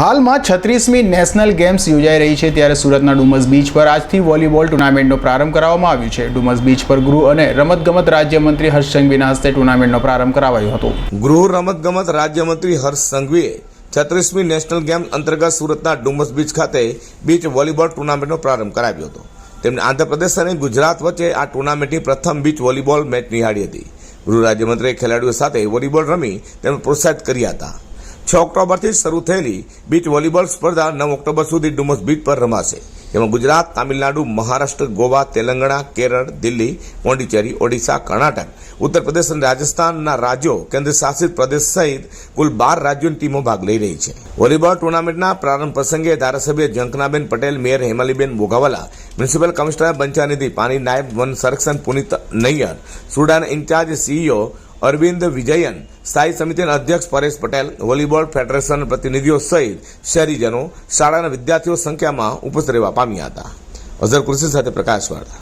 હાલમાં છત્રીસમી national games યોજાઈ રહી છે ત્યારે સુરતના ડુમસ બીચ પર આજથી વોલીબોલ ટુર્નામેન્ટનો પ્રારંભ કરાવવામાં આવ્યો છે. ડુમસ બીચ પર ગૃહ અને રમતગમત રાજ્યમંત્રી હર્ષ સંઘવીના હસ્તે ટુર્નામેન્ટનો પ્રારંભ કરાવાયો હતો. ગૃહ, રમતગમત રાજ્યમંત્રી હર્ષ સંઘવીએ છત્રીસમી નેશનલ ગેમ્સ અંતર્ગત સુરતના ડુમસ બીચ ખાતે બીચ વોલીબોલ ટુર્નામેન્ટનો પ્રારંભ કરાવ્યો હતો. તેમણે આંધ્રપ્રદેશ અને ગુજરાત વચ્ચે આ ટુર્નામેન્ટની પ્રથમ બીચ વોલીબોલ મેચ નિહાળી હતી. ગૃહ રાજ્યમંત્રીએ ખેલાડીઓ સાથે વોલીબોલ રમી તેમને પ્રોત્સાહિત કર્યા હતા. છ ઓક્ટોબરથી શરૂ થયેલી બીચ વોલીબોલ સ્પર્ધા નવ ઓક્ટોબર સુધી ડુમસ બીચ પર રમાશે. જેમાં ગુજરાત, તામિલનાડુ, મહારાષ્ટ્ર, ગોવા, તેલંગાણા, કેરળ, દિલ્હી, પોંડિચેરી, ઓડિશા, કર્ણાટક ઉત્તર પ્રદેશ અને રાજસ્થાનના રાજ્યો કેન્દ્ર શાસિત પ્રદેશ સહિત કુલ બાર રાજ્યોની ટીમો ભાગ લઈ રહી છે. વોલીબોલ ટુર્નામેન્ટના પ્રારંભ પ્રસંગે ધારાસભ્ય Zankhanaben Patel, mayor Hemaliben Boghawala municipal commissioner Banchhanidhi Pani નાયબ વન સંરક્ષણ પુનિત નૈયર, સુડાના ઇન્ચાર્જ સીઈઓ અરવિંદ વિજયન, સ્થાયી સમિતિના અધ્યક્ષ પરેશ પટેલ, વોલીબોલ ફેડરેશન પ્રતિનિધિઓ સહિત શહેરીજનો, શાળાના વિદ્યાર્થીઓ સંખ્યામાં ઉપસ્થિત રહેવા પામ્યા હતા. અઝર કૃષિ સાથે પ્રકાશ વાળા